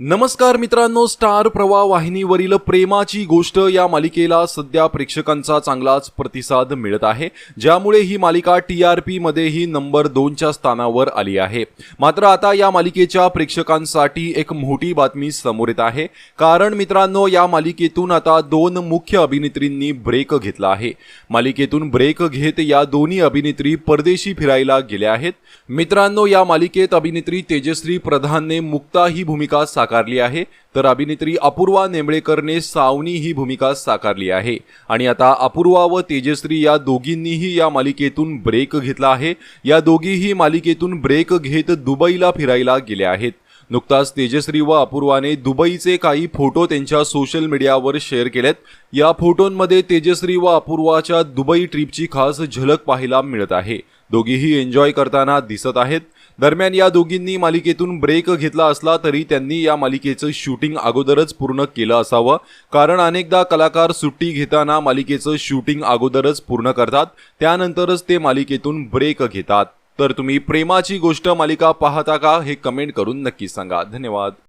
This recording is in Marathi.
नमस्कार मित्रांनो स्टार प्रवाह वाहिनीवरील प्रेमाची गोष्ट या मालिकेला सध्या प्रेक्षकांचा चांगलाच प्रतिसाद मिळत आहे ज्यामुळे ही मालिका टी आर पीमध्येही नंबर दोनच्या स्थानावर आली आहे. मात्र आता या मालिकेच्या प्रेक्षकांसाठी एक मोठी बातमी समोर येत आहे. कारण मित्रांनो या मालिकेतून आता दोन मुख्य अभिनेत्रींनी ब्रेक घेतला आहे. मालिकेतून ब्रेक घेत या दोन्ही अभिनेत्री परदेशी फिरायला गेल्या आहेत. मित्रांनो या मालिकेत अभिनेत्री तेजश्री प्रधानने मुक्ता ही भूमिका साकारली आहे. तर अभिनेत्री अपूर्वा नेमळेकरने सावनी ही भूमिका साकारली आहे. आणि आता अपूर्वा व तेजश्री या दोघींनीही या मालिकेतून ब्रेक घेतला आहे. या दोघीही मालिकेतून ब्रेक घेत दुबईला फिरायला गेल्या आहेत. नुकताच तेजश्री व अपूर्वाने दुबईचे काही फोटो त्यांच्या सोशल मीडियावर शेअर केलेत. या फोटोंमध्ये तेजश्री व अपूर्वाच्या दुबई ट्रिपची खास झलक पाहायला मिळत आहे. दोघीही एन्जॉय करताना दिसत आहेत. दरम्यान या दोघींनी मालिकेतून ब्रेक घेतला असला तरी त्यांनी या मालिकेचं शूटिंग अगोदरच पूर्ण केलं असावं. कारण अनेकदा कलाकार सुट्टी घेताना मालिकेचं शूटिंग अगोदरच पूर्ण करतात. त्यानंतरच ते मालिकेतून ब्रेक घेतात. तर तुम्ही प्रेमाची गोष्ट मालिका पाहता का हे कमेंट करून नक्की सांगा. धन्यवाद.